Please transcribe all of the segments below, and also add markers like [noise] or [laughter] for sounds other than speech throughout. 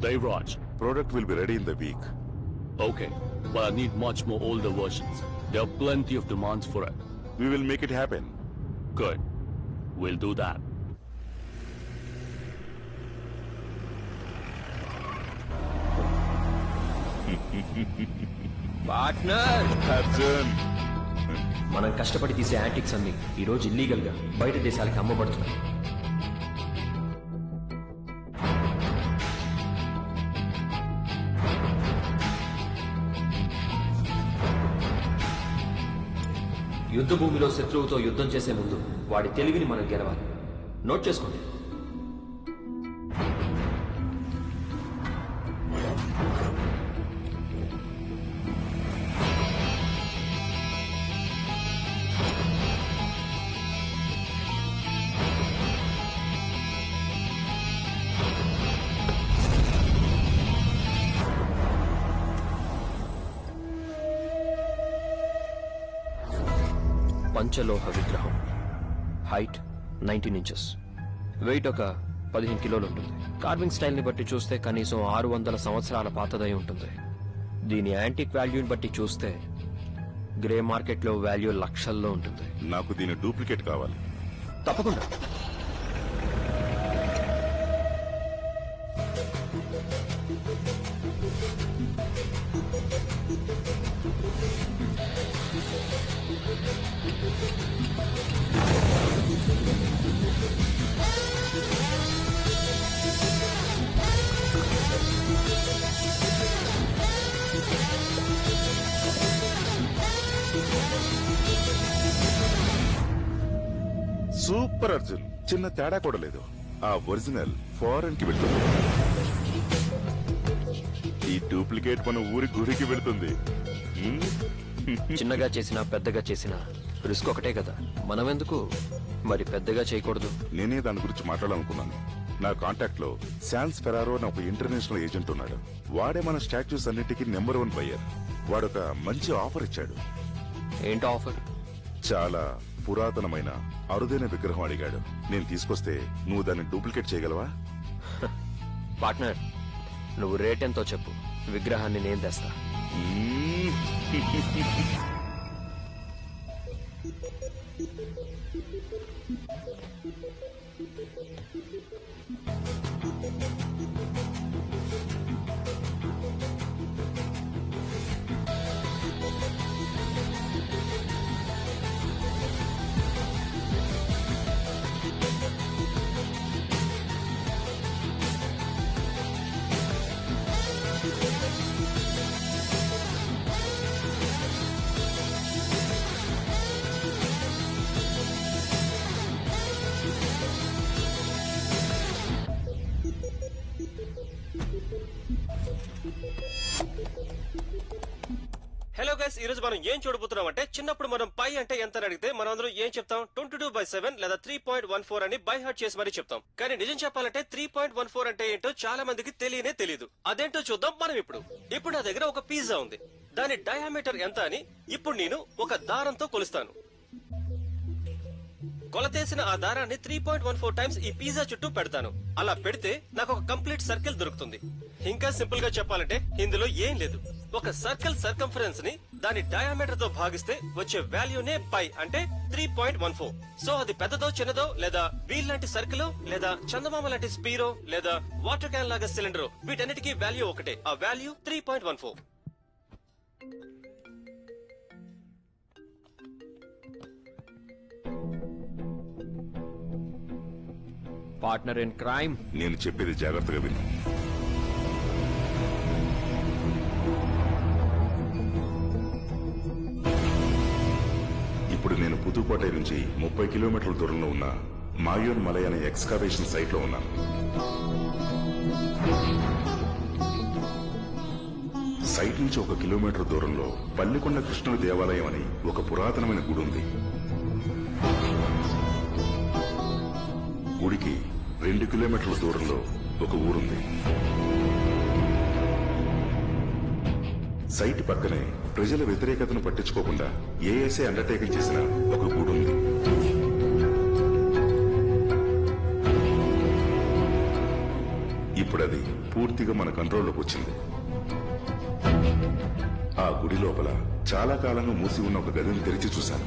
Devraj. Product will be ready in the week. Okay, but I need much more older versions. There are plenty of demands for it. We will make it happen. Good. We'll do that. Partner Arjun. మనం కష్టపడి తీసే antiques అన్ని ఈ రోజు ఇల్లీగల్గా బయట దేశాలకి అమ్మబడుతున్నాయి యుద్ధ భూమిలో శత్రువుతో యుద్ధం చేసే ముందు వాడి తెలివిని మనం గెలవాలి. నోట్ చేసుకోండి. పంచలోహ విగ్రహం. హైట్ నైన్టీన్ ఇంచెస్ వెయిట్ ఒక పదిహేను కిలోలు ఉంటుంది. కార్వింగ్ స్టైల్ని బట్టి చూస్తే కనీసం ఆరు వందల సంవత్సరాల పాతదై ఉంటుంది. దీని యాంటిక్ వాల్యూని బట్టి చూస్తే గ్రే మార్కెట్లో వాల్యూ లక్షల్లో ఉంటుంది. నాకు దీని డూప్లికేట్ కావాలి. తప్పకుండా. సూపర్ అర్జున్. చిన్న తేడా కూడా లేదు. ఆ ఒరిజినల్ ఫారెన్కి వెళ్తుంది. ఈ డూప్లికేట్ మన ఊరి గురికి వెళ్తుంది. చిన్నగా చేసినా పెద్దగా చేసినా రిస్క్ ఒకటే కదా. మనం ఎందుకు మరి పెద్దగా చేయకూడదు. నేనే దాని గురించి మాట్లాడాలనుకున్నాను. నా కాంటాక్ట్లో శాన్స్ ఫెరారో అని ఒక ఇంటర్నేషనల్ ఏజెంట్ ఉన్నాడు. వాడే మన స్టాచ్యూస్ అన్నిటికీ నెంబర్ వన్ బయ్యర్ వాడొక మంచి ఆఫర్ ఇచ్చాడు. ఏంటో ఆఫర్? చాలా పురాతనమైన అరుదైన విగ్రహం అడిగాడు. నేను తీసుకొస్తే నువ్వు దాన్ని డూప్లికేట్ చేయగలవా? పార్ట్నర్ నువ్వు రేట్ ఎంతో చెప్పు. విగ్రహాన్ని నేను తెస్తా. 嗯，嘿嘿嘿嘿。హలో గైస్ ఈ రోజు మనం ఏం చూడబోతున్నాం అంటే చిన్నప్పుడు మనం పై అంటే ఎంత అడిగితే మనం అందరం ఏం చెప్తాం? ట్వంటీ టూ బై సెవెన్ లేదా త్రీ పాయింట్ వన్ ఫోర్ అని బై హార్ట్ చేసి మరీ చెప్తాం. కానీ నిజం చెప్పాలంటే త్రీ పాయింట్ వన్ ఫోర్ అంటే ఏంటో చాలా మందికి తెలియనే తెలియదు అదేంటో చూద్దాం మనం ఇప్పుడు. ఇప్పుడు నా దగ్గర ఒక పిజ్జా ఉంది. దాని డయామీటర్ ఎంత అని ఇప్పుడు నేను ఒక దారంతో కొలుస్తాను. కొలతేసిన ఆ దారాన్ని three point one four times ఈ పిజ్జా చుట్టూ పెడతాను. అలా పెడితే నాకు ఒక కంప్లీట్ సర్కిల్ దొరుకుతుంది. ఇంకా సింపుల్గా చెప్పాలంటే ఇందులో ఏం లేదు. ఒక సర్కిల్ సర్కంఫరెన్స్ని దాని డయామీటర్తో భాగిస్తే వచ్చే వాల్యూనే పై అంటే three point one four so అది పెద్దదో చిన్నదో లేదా వీల్ లాంటి సర్కిల్ లేదా చందమామ లాంటి స్పీరో లేదా వాటర్ క్యాన్ లాగా సిలిండర్ వీటన్నిటికీ వాల్యూ ఒకటే. ఆ value three point one four partner in crime నేను చెప్పేది జాగ్రత్తగా విను. ఇప్పుడు నుంచి ముప్పై కిలోమీటర్ల దూరంలో ఉన్న మాయోన్ మలై అనే ఎక్స్కావేషన్ సైట్లో ఉన్నాను. సైట్ నుంచి ఒక కిలోమీటర్ దూరంలో పల్లికొండ కృష్ణుడి దేవాలయం అని ఒక పురాతనమైన గుడి ఉంది. గుడికి రెండు కిలోమీటర్ల దూరంలో ఒక ఊరుంది. సైట్ పక్కనే ప్రజల వ్యతిరేకతను పట్టించుకోకుండా ఏఎస్ఏ అండర్టేకింగ్ చేసిన ఒక గుడి ఉంది. ఇప్పుడు అది పూర్తిగా మన కంట్రోల్లోకి వచ్చింది. ఆ గుడి లోపల చాలా కాలంగా మూసి ఉన్న ఒక గదిని తెరిచి చూశాను.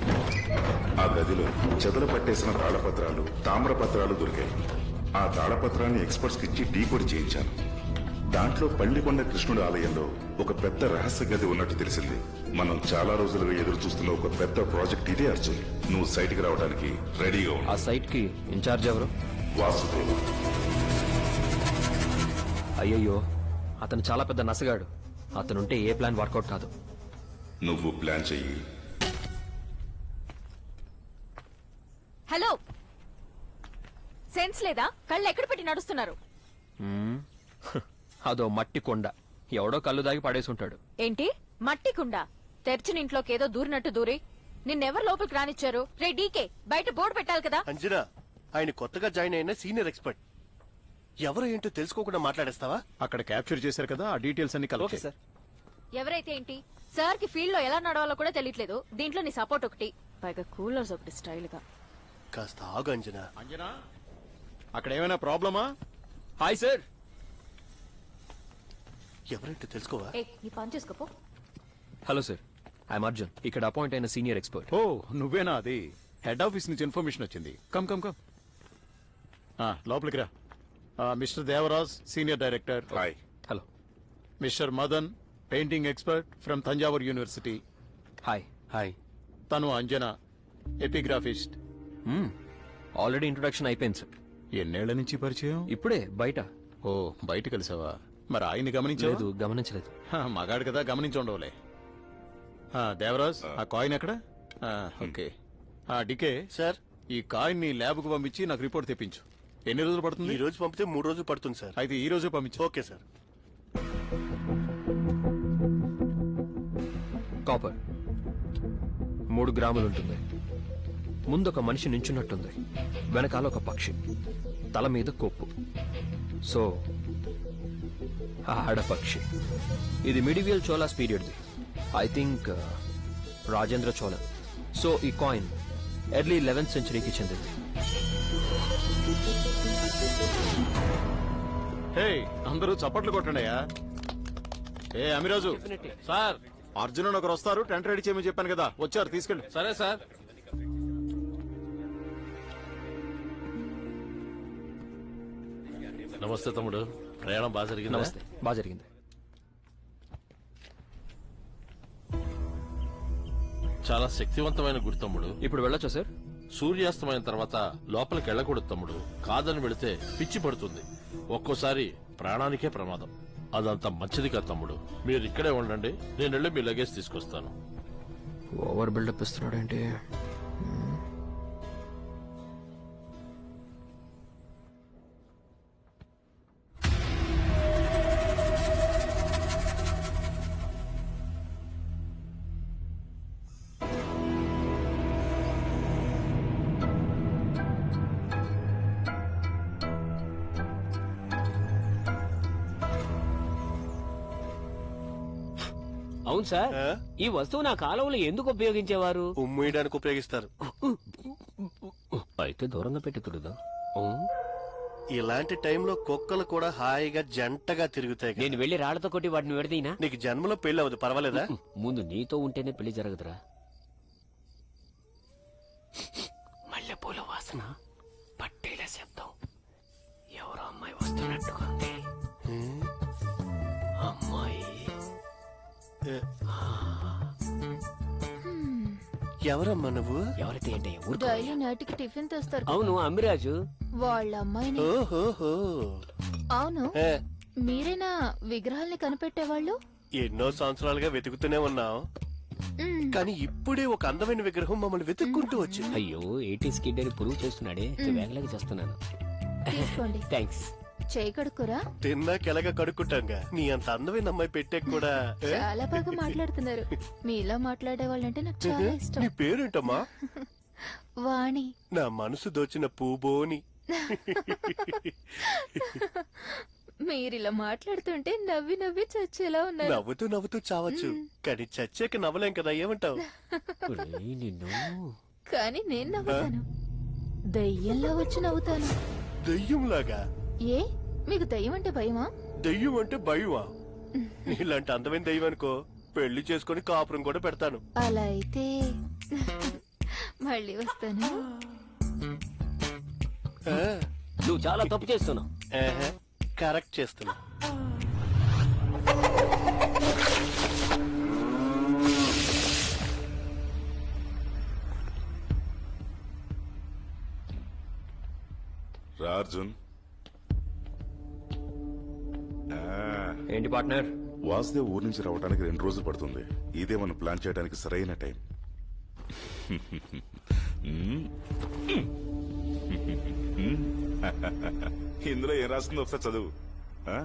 ఆ గదిలో చెదలు పట్టేసిన తాళపత్రాలు తామ్రపత్రాలు దొరికాయి. ఆ తాళపత్రాన్ని ఎక్స్పర్ట్స్కి ఇచ్చి డీకోడ్ చేయించాను. దాంట్లో పల్లికొండ కృష్ణుడి ఆలయంలో ఒక పెద్ద రహస్య గది ఉన్నట్టు తెలిసింది. మనం చాలా రోజులుగా ఎదురు చూస్తున్న ఒక పెద్ద ప్రాజెక్ట్ ఇదే అర్జున్. నువ్వు సైట్కి రావడానికి రెడీగా ఆ ఉన్నా సైట్కి ఇన్ఛార్జ్ ఎవరు? వాసుదేవ్ అయ్యయ్యో అతను చాలా పెద్ద నసగాడు. అతనుంటే ఏ ప్లాన్ వర్కౌట్ కాదు. నువ్వు ప్లాన్ చెయ్యి. హలో! సెన్స్ లేదా? కళ్ళు ఎక్కడ పెట్టి నడుస్తున్నారు. అదో మట్టి కొండ. ఎవడో కళ్ళు దాగి పడేసి ఉంటాడు ఏంటి? మట్టి కుండ? తెరిచిన ఇంట్లోకి ఏదో దూరినట్టు దూరి. నిన్నెవరు లోపలికి రానిచ్చారు? రే డీకే బయట బోర్డు పెట్టాలి కదా. అంజనా ఆయన కొత్తగా జాయిన్ అయిన సీనియర్ ఎక్స్పర్ట్. ఎవరు ఏంటో తెలుసుకోకుండా మాట్లాడేస్తావా? అక్కడ క్యాప్చర్ చేశారు కదా ఆ డీటెయిల్స్ అన్ని కలెక్ట్ చేయి. ఎవరైతే ఏంటి? సార్కి ఫీల్డ్లో ఎలా నడవాలో కూడా తెలియట్లేదు. దీంట్లో నీ సపోర్ట్ ఒకటి. పైగా కూలర్స్ ఒకటి స్టైల్గా. కాస్త ఆగు అంజనా. అంజనా అక్కడ ఏమైనా ప్రాబ్లమా? Hi sir. ఎవరేంటో తెలుసుకోవా? ఏ నీ పని చేసుకోపో హలో సార్ ఐఎమ్ అర్జున్. ఇక్కడ అపాయింట్ అయిన సీనియర్ ఎక్స్పర్ట్. ఓ నువ్వేనా అది? హెడ్ ఆఫీస్ నుంచి ఇన్ఫర్మేషన్ వచ్చింది. Come come come. ఆ, లోపలికి రా. ఆ, mister Devaraj senior director. Hi hello. Mister Madan painting expert from Thanjavur university. Hi hi తను అంజనా ఎపిగ్రాఫిస్ట్. ఆల్రెడీ ఇంట్రొడక్షన్ అయిపోయింది సార్ ఎన్నేళ్ళ నుంచి పరిచయం? ఇప్పుడే బయట. ఓ బయట కలిసావా? మరి ఆయన్ని గమనించలేదు లేదు గమనించలేదు. మగాడు కదా గమనించి ఉండవులే ఆ, దేవరాజ్ ఆ. కాయిన్ ఎక్కడ? ఆ, ఓకే. ఆ డికే సార్. ఈ కాయిన్ని ల్యాబ్కు పంపించి నాకు రిపోర్ట్ తెప్పించు. ఎన్ని రోజులు పడుతుంది? ఈ రోజు పంపితే మూడు రోజులు పడుతుంది సార్. అయితే ఈ రోజే పంపించు. Okay sir. కాపర్. మూడు గ్రాములు ఉంటుంది. ముందు ఒక మనిషి నించున్నట్టుంది. వెనకాల ఒక పక్షి. తల మీద కొప్పు. సో ఆడపక్షి. ఇది medieval Cholas పీరియడ్ది I think Rajendra Chola. So ఈ కాయిన్ ఎర్లీ లెవెన్త్ సెంచరీకి చెందింది. హే అందరూ చప్పట్లు కొట్టండియా ఏ అమిరాజు. సార్ అర్జున్ ఒకరు వస్తారు టెంట్ రెడీ చేయమని చెప్పాను కదా. వచ్చారు తీసుకెళ్ళి. సరే సార్. నమస్తే తమ్ముడు. ప్రయాణం బాగా జరిగింది? నమస్తే. బాగా జరిగింది. చాలా శక్తివంతమైన గుడి తమ్ముడు. ఇప్పుడు వెళ్ళొచ్చా సార్? సూర్యాస్తమైన తర్వాత లోపలికి వెళ్ళకూడదు తమ్ముడు. కాదని వెళితే పిచ్చి పడుతుంది. ఒక్కోసారి ప్రాణానికే ప్రమాదం. అదంతా మంచిది కాదు తమ్ముడు. మీరు ఇక్కడే ఉండండి. నేను వెళ్ళి మీ లగేజ్ తీసుకొస్తాను. ఓవర్ బిల్డప్ ఇస్తున్నాడంటే అవును సార్. ఆ? ఈ వస్తువు నా కాలంలో ఎందుకు ఉపయోగించేవారు? ఉమ్మేయడానికి ఉపయోగిస్తారు. అయితే దూరంగా పెట్టి తుడుదా. ఇలాంటి టైంలో కుక్కలు కూడా హాయిగా జంటగా తిరుగుతాయి కదా. నేను వెళ్ళి రాళ్ళతో కొట్టి వాటిని విడదీనా? నీకు జన్మలో పెళ్ళి అవ్వదు పర్వాలేదా? ముందు నీతో ఉంటేనే పెళ్ళి జరగదురా. మల్లెపూల వాసన పట్టేల శబ్దం. ఎవరో అమ్మాయి వస్తున్నట్టుగా ఉంది. ఎవరమ్మా నువ్వు? ఎవరైతే ఏంటి ఊరుకో. డైలీ నైట్కి టిఫిన్ తెస్తారు అవును అమ్మిరాజు వాళ్ళ అమ్మాయిని ఓహోహో అవును. ఏ, మీరేనా విగ్రహాల్ని కనిపెట్టేవాళ్ళు? ఎన్నో సంవత్సరాలుగా వెతుకుతూనే ఉన్నాం. కానీ ఇప్పుడే ఒక అందమైన విగ్రహం మమ్మల్ని వెతుక్కుంటూ వచ్చింది. అయ్యో ఎయిటీస్ కిడ్ అని ప్రూవ్ చేస్తున్నాడే. వేగలాగా చేస్తున్నాను. తీసుకోండి. [laughs] థ్యాంక్స్ చేయి కడుక్కురా. తిన్నాక ఎలాగ కడుక్కుంటాంగా. నీ అంత అందమైన అమ్మాయి పెట్టే కూడా? చాలా బాగా మాట్లాడుతున్నారు. మీలా మాట్లాడే వాళ్ళంటే నాకు చాలా నీ ఇష్టం పేరేంటమ్మా? వాణి. నా మనసు దోచిన పూబోని. మీరిలా మాట్లాడుతుంటే నవ్వి నవ్వి చచ్చేలా ఉన్నారు. నవ్వుతూ నవ్వుతూ చావచ్చు. కానీ చచ్చాక నవ్వలేం కదా ఏమంటావు? ఒరేయ్, నిన్ను. కానీ నేను నవ్వుతాను. దయ్యంలా వచ్చి నవ్వుతాను. దెయ్యంలాగా? ఏ? మీకు దయ్యం అంటే భయమా? దెయ్యం అంటే భయమా? నీలాంటి అందమైన దెయ్యం అనుకో పెళ్ళి చేసుకుని కాపురం కూడా పెడతాను. అలా అయితే మళ్ళీ వస్తాను. ఆ, నువ్వు చాలా తప్పు చేస్తున్నావు. ఆహా, కరెక్ట్ చేస్తున్నా. రా అర్జున్. ఏంటి పార్ట్నర్ వాసుదేవ్ ఊరు నుంచి రావడానికి రెండు రోజులు పడుతుంది ఇదే మనం ప్లాన్ చేయడానికి సరైన టైం. ఇందులో ఏం రాస్తుందో ఒకసారి చదువు ఆ?